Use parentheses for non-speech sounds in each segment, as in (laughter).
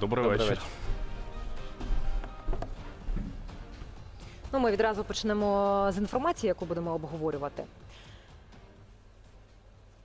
Добрий, Добрий вечір. Ну, ми відразу почнемо з інформації, яку будемо обговорювати.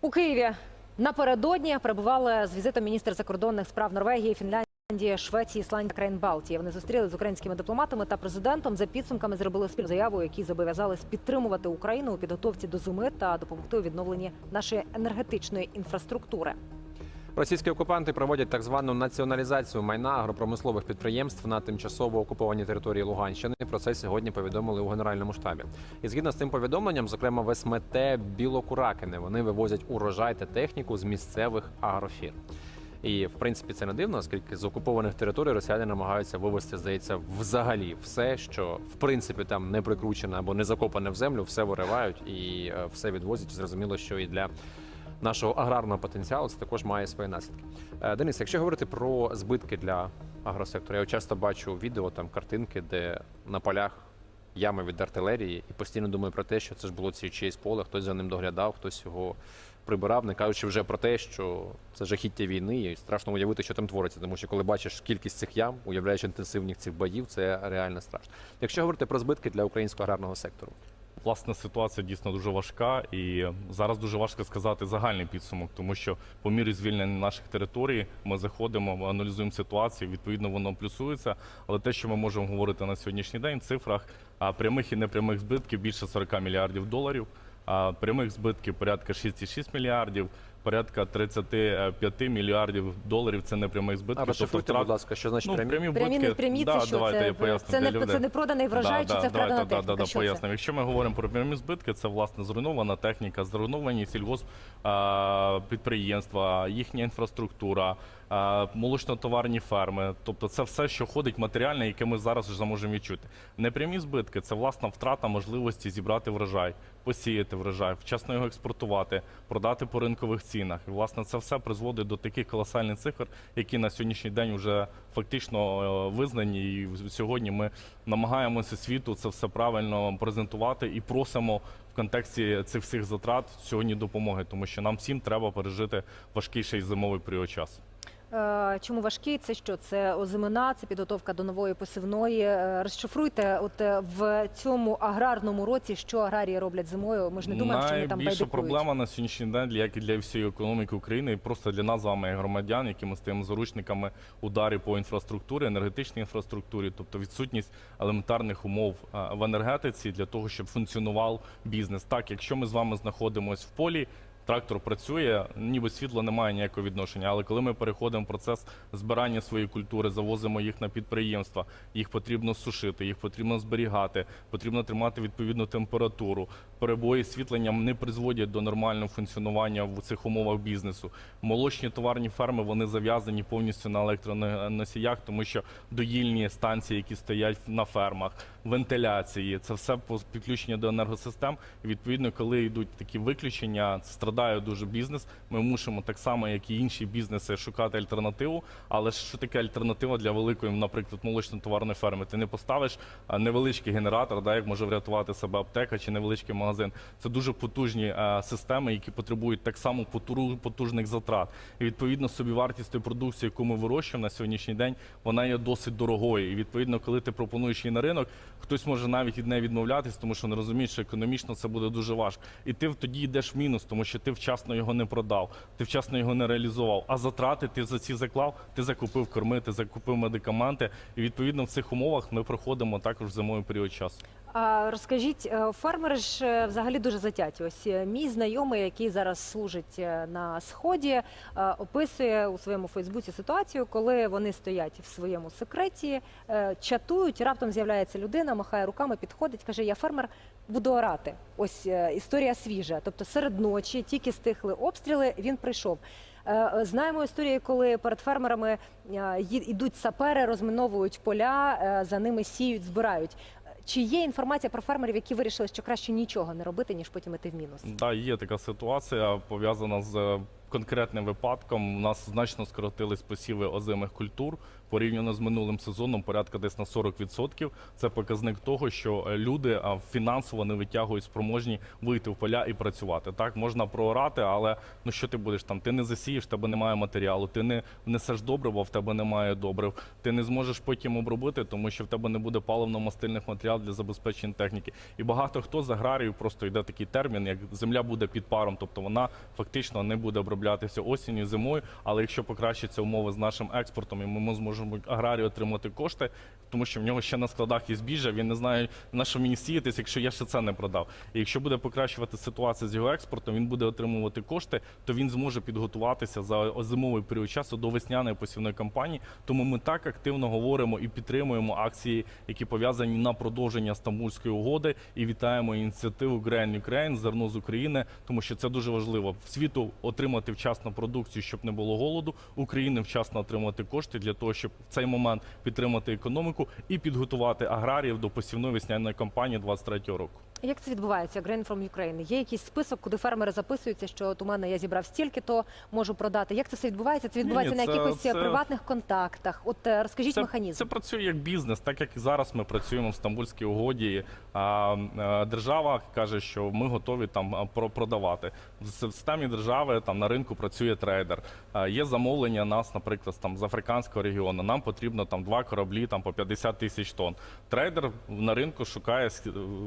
У Києві напередодні перебували з візитом міністр закордонних справ Норвегії, Фінляндії, Швеції, Ісландії, країн Балтії. Вони зустрілися з українськими дипломатами та президентом. За підсумками зробили спільну заяву, у якій зобов'язались підтримувати Україну у підготовці до зими та допомогти у відновленні нашої енергетичної інфраструктури. Російські окупанти проводять так звану націоналізацію майна агропромислових підприємств на тимчасово окупованій території Луганщини. Про це сьогодні повідомили у генеральному штабі. І згідно з цим повідомленням, зокрема в СМТ Білокуракине, вони вивозять урожай та техніку з місцевих агрофірм. І в принципі це не дивно, оскільки з окупованих територій росіяни намагаються вивезти, здається, взагалі все, що в принципі там не прикручене або не закопане в землю, все виривають і е, все відвозять. Зрозуміло, що і для нашого аграрного потенціалу це також має свої наслідки. Е, Денис, якщо говорити про збитки для агросектору, я часто бачу відео там картинки, де на полях ями від артилерії, і постійно думаю про те, що це ж було ці чиєсь поле, хтось за ним доглядав, хтось його прибирав, не кажучи вже про те, що це жахіття війни, і страшно уявити, що там твориться. Тому що коли бачиш кількість цих ям, уявляєш інтенсивність цих боїв, це реально страшно. Якщо говорити про збитки для українського аграрного сектору, Власне, ситуація дійсно дуже важка, і зараз дуже важко сказати загальний підсумок, тому що по мірі звільнення наших територій ми заходимо, ми аналізуємо ситуацію. Відповідно, воно плюсується. Але те, що ми можемо говорити на сьогоднішній день, в цифрах прямих і непрямих збитків більше 40 мільярдів доларів. А прямих збитків порядка 6,6 мільярдів, порядка 35 мільярдів доларів. Це непрямих збитків. а розшифруйте, втрат- будь ласка, що значить ну, прямі? прямі Прямі не прямі, да, це що? давайте це, я поясню це, для не, людей. це не проданий врожай, чи це вкрадена давайте, техніка? Да, да, Що це? Якщо ми говоримо про прямі збитки, це власне зруйнована техніка, зруйновані сільгосп а, підприємства, їхня інфраструктура, молочно-товарні ферми. Тобто це все, що ходить матеріальне, яке ми зараз вже можемо відчути. Непрямі збитки це власна втрата можливості зібрати врожай, посіяти врожай, вчасно його експортувати, продати по ринкових цінах. І власне це все призводить до таких колосальних цифр, які на сьогоднішній день вже фактично е, визнані. І сьогодні ми намагаємося світу це все правильно презентувати і просимо в контексті цих всіх затрат сьогодні допомоги, тому що нам всім треба пережити важкий ще й зимовий період часу. Е, Чому важкі? Це що? Це озимина, це підготовка до нової посівної. Е, Розшифруйте, от е, в цьому аграрному році, що аграрії роблять зимою. Ми ж не думаємо, що вони там Найбільша проблема на сьогоднішній день, як і для всієї економіки України, і просто для нас з вами, громадян, які ми стаємо заручниками ударів по інфраструктурі, енергетичній інфраструктурі, тобто відсутність елементарних умов в енергетиці для того, щоб функціонував бізнес. Так, якщо ми з вами знаходимося в полі. Трактор працює, ніби світло не має ніякого відношення. Але коли ми переходимо в процес збирання своєї культури, завозимо їх на підприємства, їх потрібно сушити, їх потрібно зберігати, потрібно тримати відповідну температуру. Перебої світленням не призводять до нормального функціонування в цих умовах бізнесу. Молочні товарні ферми вони зав'язані повністю на електроносіях, тому що доїльні станції, які стоять на фермах, вентиляції, це все по- підключення до енергосистем. Відповідно, коли йдуть такі виключення, страдає дуже бізнес. Ми мусимо так само, як і інші бізнеси, шукати альтернативу. Але що таке альтернатива для великої, наприклад, молочно-товарної ферми? Ти не поставиш невеличкий генератор, да, як може врятувати себе аптека чи невеличкий магазин. Це дуже потужні а, системи, які потребують так само потужних затрат. І відповідно собівартість тої продукції, яку ми вирощуємо на сьогоднішній день, вона є досить дорогою. І відповідно, коли ти пропонуєш її на ринок, хтось може навіть від неї відмовлятись, тому що не розуміє, що економічно це буде дуже важко. І ти тоді йдеш в мінус, тому що ти вчасно його не продав, ти вчасно його не реалізував. А затрати ти за ці заклав, ти закупив корми, ти закупив медикаменти. І відповідно в цих умовах ми проходимо також зимовий період часу. А розкажіть, е, фермери ж е, взагалі дуже затяті. Ось е, мій знайомий, який зараз служить на сході, описує у своєму Фейсбуці ситуацію, коли вони стоять в своєму секреті, чатують. Раптом з'являється людина, махає руками, підходить, каже: Я фермер, буду орати. Ось історія свіжа. Тобто серед ночі тільки стихли обстріли. Він прийшов. Знаємо історії, коли перед фермерами йдуть сапери, розминовують поля, за ними сіють, збирають. Чи є інформація про фермерів, які вирішили, що краще нічого не робити, ніж потім іти в мінус? Да, є така ситуація пов'язана з е, конкретним випадком у нас значно скоротились посіви озимих культур порівняно з минулим сезоном, порядка десь на 40%. Це показник того, що е, люди фінансово не витягують спроможні вийти в поля і працювати. Так можна проорати, але ну що ти будеш там? Ти не засієш, в тебе немає матеріалу, ти не внесеш добрива, в тебе немає добрив. Ти не зможеш потім обробити, тому що в тебе не буде паливно-мастильних матеріалів для забезпечення техніки. І багато хто з аграріїв просто йде такий термін, як земля буде під паром, тобто вона фактично не буде оброблятися осінню, зимою. Але якщо покращаться умови з нашим експортом, і ми зможемо аграрію отримати кошти, тому що в нього ще на складах є збіжжя, він не знає на що мені сіятись, якщо я ще це не продав. І якщо буде покращувати ситуація з його експортом, він буде отримувати кошти, то він зможе підготуватися за зимовий період часу до весняної посівної кампанії. Тому ми так активно говоримо і підтримуємо акції, які пов'язані на продовження Стамбульської угоди, і вітаємо ініціативу Grain Ukraine, зерно з України, тому що це дуже важливо в світу отримати вчасно продукцію, щоб не було голоду. України вчасно отримати кошти для того, щоб в цей момент підтримати економіку і підготувати аграріїв до посівної весняної кампанії 23-го року. Як це відбувається? Grain from Ukraine? Є якийсь список, куди фермери записуються, що от у мене я зібрав стільки, то можу продати. Як це все відбувається? Це відбувається Ні, на це- якихось це- приватних контактах. От е, розкажіть це, механізм. Це працює як бізнес, так як і зараз ми працюємо в Стамбульській угоді. А, е, держава каже, що ми готові там а, про- продавати. В системі держави там на ринку працює трейдер. А, є замовлення нас, наприклад, там з африканського регіону. Нам потрібно там два кораблі там по 50 тисяч тонн. Трейдер на ринку шукає с-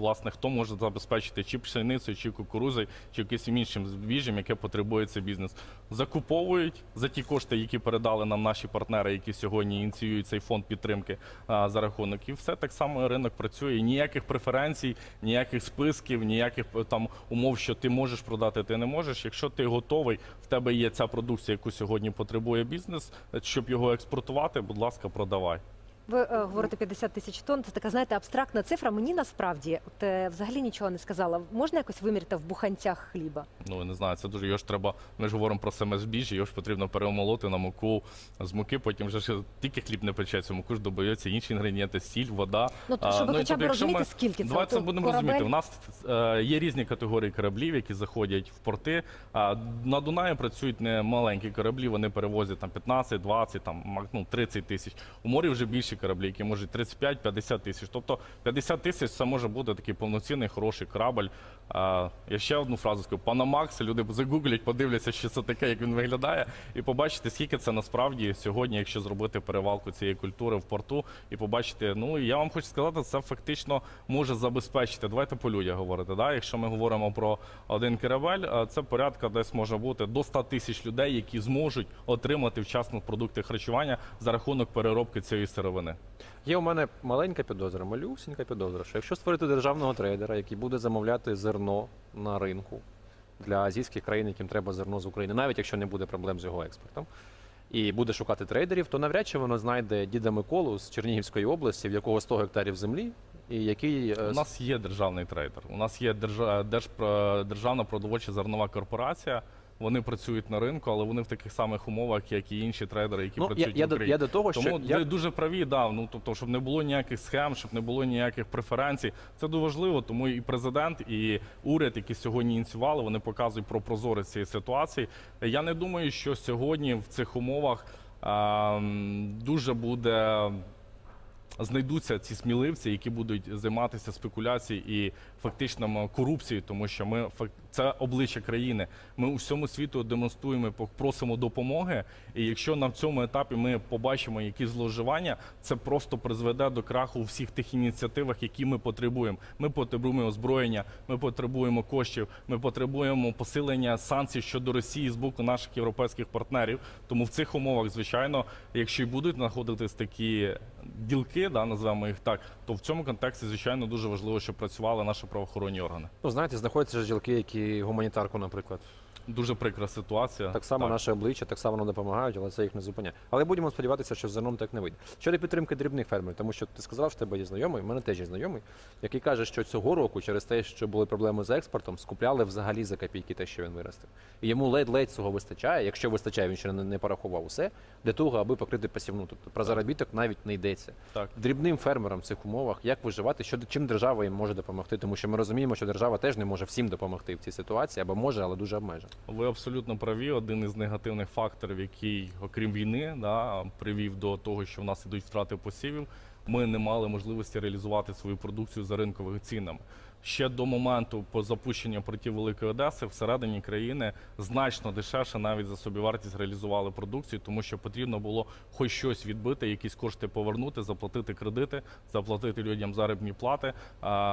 власне, хто може забезпечити чи пшеницею, чи кукурузою, чи якимось іншим збіжжям, яке потребує цей бізнес. Закуповують за ті кошти, які передали нам наші партнери, які сьогодні ініціюють цей фонд підтримки а, за рахунок. І все так само ринок працює. Ніяких преференцій, ніяких списків, ніяких е, там умов, що ти можеш продати, ти не можеш. Якщо ти готовий, в тебе є ця продукція, яку сьогодні потребує бізнес, е, щоб його експортувати, будь ласка, продавай. Ви е, говорите 50 тисяч тонн. Це така, знаєте, абстрактна цифра. Мені насправді от е, взагалі нічого не сказала. Можна якось виміряти в буханцях хліба? Ну я не знаю, це дуже його ж треба. Ми ж говоримо про саме збіжжя, його ж потрібно перемолоти на муку з муки. Потім вже ж тільки хліб не печеться, муку ж додаються інші інгредієнти, сіль, вода. Ну то, щоб ви і хоча б тобто, розуміти, ми- скільки це Давайте От будемо корабель? розуміти. У нас е, є різні категорії кораблів, які заходять в порти. А на Дунаї працюють не маленькі кораблі, вони перевозять там 15, 20, там мак- ну, 30 тисяч. У морі вже більші кораблі, які можуть 35-50 тисяч. Тобто 50 тисяч це може бути такий повноцінний хороший корабль. Я ще одну фразу скажу. Панамакс, люди загуглять, подивляться, що це таке, як він виглядає, і побачите, скільки це насправді сьогодні, якщо зробити перевалку цієї культури в порту, і побачите, ну я вам хочу сказати, це фактично може забезпечити. Давайте по людях говорити. Да? Якщо ми говоримо про один корабель, це порядка десь може бути до 100 тисяч людей, які зможуть отримати вчасно продукти харчування за рахунок переробки цієї сировини. Є у мене маленька підозра, малюсінька підозра, що якщо створити державного трейдера, який буде замовляти зерно на ринку для азійських країн, яким треба зерно з України, навіть якщо не буде проблем з його експортом, і буде шукати трейдерів, то навряд чи воно знайде діда Миколу з Чернігівської області, в якого 100 гектарів землі, і який е, У нас є державний трейдер. У нас є держа- держпро- державна продовольча зернова корпорація. Вони працюють на ринку, але вони в таких самих умовах, як і інші трейдери, які ну, працюють я, в до, Україні. я до того, що Тому я, дуже праві, да, ну тобто, щоб не було ніяких схем, щоб не було ніяких преференцій. Це дуже важливо. Тому і президент, і уряд, які сьогодні ініціювали, вони показують про прозорість цієї ситуації. Я не думаю, що сьогодні в цих умовах ем, дуже буде. Знайдуться ці сміливці, які будуть займатися спекуляцією і фактично м, корупцією, тому що ми це обличчя країни. Ми у всьому світу демонструємо, просимо допомоги. І якщо на цьому етапі ми побачимо якісь зловживання, це просто призведе до краху у всіх тих ініціативах, які ми потребуємо. Ми потребуємо озброєння, ми потребуємо коштів, ми потребуємо посилення санкцій щодо Росії з боку наших європейських партнерів. Тому в цих умовах, звичайно, якщо і будуть знаходитись такі ділки, да, називаємо їх так, то в цьому контексті, звичайно, дуже важливо, щоб працювали наші правоохоронні органи. ну, знаєте, знаходяться ж ділки, які гуманітарку, наприклад. Дуже прикра ситуація. Так само наше обличчя, так само нам допомагають, але це їх не зупиняє. Але будемо сподіватися, що з зерном так не вийде. Щодо підтримки дрібних фермерів, тому що ти сказав, що тебе є знайомий, в мене теж є знайомий, який каже, що цього року через те, що були проблеми з експортом, скупляли взагалі за копійки те, що він виростив. І йому ледь-ледь цього вистачає. Якщо вистачає, він ще не, не порахував усе для того, аби покрити посівну. Тобто про заробіток навіть не йдеться. Так. Дрібним фермерам в цих умовах як виживати, що чим держава їм може допомогти, тому що ми розуміємо, що держава теж не може всім допомогти в цій ситуації, або може, але дуже обмежено. Ви абсолютно праві. Один із негативних факторів, який, окрім війни, да, привів до того, що в нас ідуть втрати посівів. Ми не мали можливості реалізувати свою продукцію за ринковими цінами. Ще до моменту по запущенню портів Великої Одеси всередині країни значно дешевше навіть за собівартість реалізували продукцію, тому що потрібно було хоч щось відбити, якісь кошти повернути, заплатити кредити, заплатити людям заробітні плати,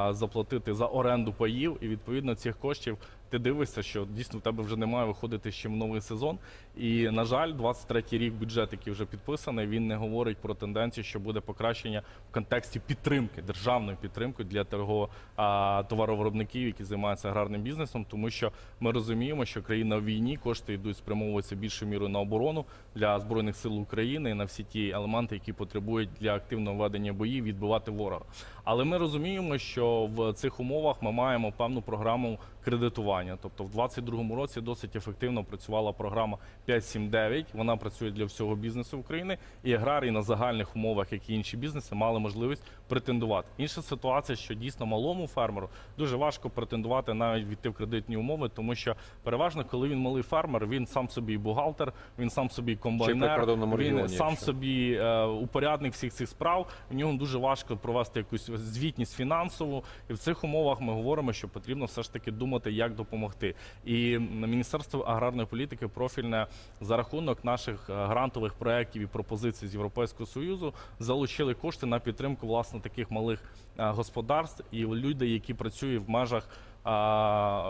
заплатити за оренду паїв. І відповідно цих коштів ти дивишся, що дійсно в тебе вже немає виходити ще в новий сезон. І на жаль, 23-й рік бюджет, який вже підписаний, він не говорить про тенденцію, що буде покращення в контексті підтримки, державної підтримки для того а, товаровиробників, які займаються аграрним бізнесом, тому що ми розуміємо, що країна в війні кошти йдуть спрямовуватися більшою мірою на оборону для збройних сил України і на всі ті елементи, які потребують для активного ведення боїв, відбивати ворога. Але ми розуміємо, що в цих умовах ми маємо певну програму кредитування. Тобто, в 2022 році досить ефективно працювала програма 5.7.9. Вона працює для всього бізнесу України, і аграрії на загальних умовах, як і інші бізнеси, мали можливість претендувати. Інша ситуація, що дійсно малому фермеру дуже важко претендувати навіть війти в кредитні умови, тому що переважно, коли він малий фермер, він сам собі бухгалтер, він сам собі комбайнер, він регіоні, сам якщо. собі е, упорядник всіх цих справ. В нього дуже важко провести якусь звітність фінансову. І в цих умовах ми говоримо, що потрібно все ж таки думати, як допомогти. І Міністерство аграрної політики профільне за рахунок наших е, грантових проєктів і пропозицій з Європейського союзу залучили кошти на підтримку власне таких малих е, господарств і люди, які працюють в межах.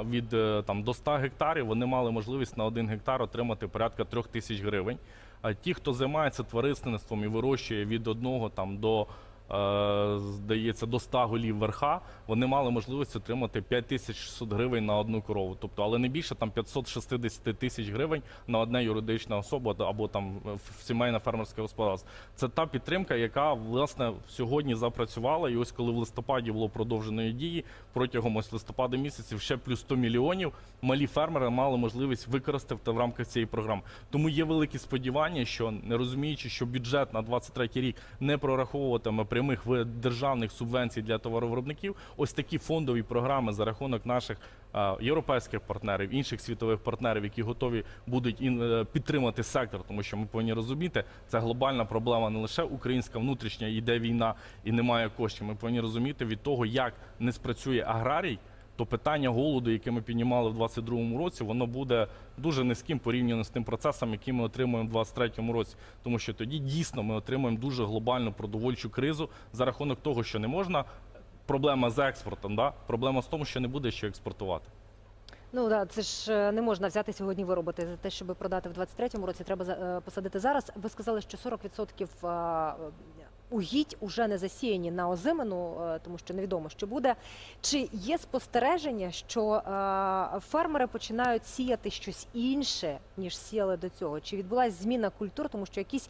Від е, там до 100 гектарів вони мали можливість на один гектар отримати порядка трьох тисяч гривень. А ті, хто займається тваринництвом і вирощує від одного там до здається до 100 голів верха, вони мали можливість отримати 5600 гривень на одну корову. Тобто, але не більше там 560 тисяч гривень на одне юридичне особу або там в- сімейне фермерське господарство. Це та підтримка, яка власне сьогодні запрацювала. І ось коли в листопаді було продовженої дії протягом ось листопада місяців ще плюс 100 мільйонів. Малі фермери мали можливість використати в рамках цієї програми. Тому є великі сподівання, що не розуміючи, що бюджет на 23 рік не прораховуватиме прямих державних субвенцій для товаровиробників, ось такі фондові програми за рахунок наших європейських партнерів, інших світових партнерів, які готові будуть е, підтримати сектор, тому що ми повинні розуміти, це глобальна проблема не лише українська внутрішня, йде війна і немає коштів. Ми повинні розуміти від того, як не спрацює аграрій. То питання голоду, яке ми піднімали в 2022 році, воно буде дуже низьким порівняно з тим процесом, який ми отримуємо в 2023 році. Тому що тоді дійсно ми отримуємо дуже глобальну продовольчу кризу за рахунок того, що не можна. Проблема з експортом, да? проблема в тому, що не буде що експортувати. Ну да, це ж е, не можна взяти сьогодні виробити за те, щоб продати в 23-му році. Треба е, посадити зараз. Ви сказали, що 40% а, е, угідь уже не засіяні на озимину, е, тому що невідомо, що буде. Чи є спостереження, що е, фермери починають сіяти щось інше ніж сіяли до цього? Чи відбулася зміна культур, тому що якісь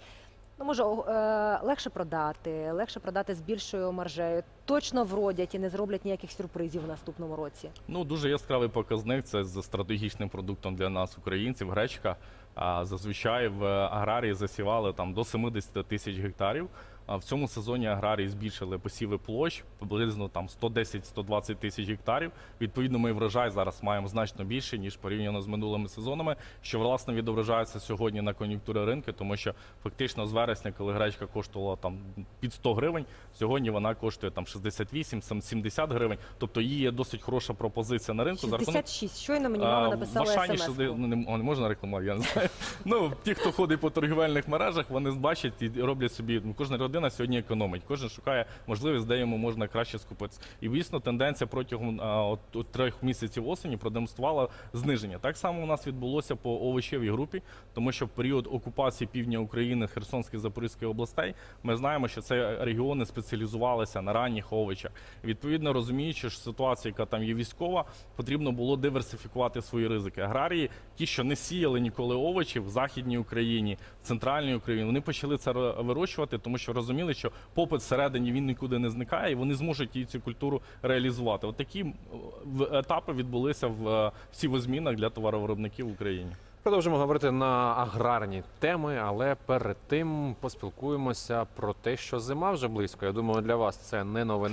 Ну, може, е, легше продати, легше продати з більшою маржею. Точно вродять і не зроблять ніяких сюрпризів в наступному році. Ну, дуже яскравий показник. Це з стратегічним продуктом для нас, українців, гречка. А зазвичай в аграрії засівали там до 70 тисяч гектарів. В цьому сезоні аграрії збільшили посіви площ приблизно там 110-120 тисяч гектарів. Відповідно, ми врожай зараз маємо значно більше ніж порівняно з минулими сезонами, що власне відображається сьогодні на кон'юнктури ринку, тому що фактично з вересня, коли гречка коштувала там під 100 гривень, сьогодні вона коштує там 68, сам 70 гривень. Тобто її є досить хороша пропозиція на ринку. За рахунок 66. Щойно мені мама написала в смс. сюди ну, не, можна рекламувати, я не знаю. (laughs) ну, ті, хто ходить по торгівельних мережах, вони бачать і роблять собі. Ну, родина сьогодні економить, кожен шукає можливість, де йому можна краще скупитися. І дійсно тенденція протягом а, от, от трьох місяців осені продемонструвала зниження. Так само у нас відбулося по овочевій групі, тому що в період окупації півдня України, Херсонської Запорізької областей, ми знаємо, що це регіони спеціалізувалися на ранніх овочах. Відповідно, розуміючи, що ситуація, яка там є військова, потрібно було диверсифікувати свої ризики. Аграрії, ті, що не сіяли ніколи овочі в західній Україні, в центральній Україні, вони почали це вирощувати, тому що розуміли, що попит всередині він нікуди не зникає, і вони зможуть її цю культуру реалізувати. От такі в- етапи відбулися в е, сівозмінах для товаровиробників в Україні. Продовжимо говорити на аграрні теми, але перед тим поспілкуємося про те, що зима вже близько. Я думаю, для вас це не новина.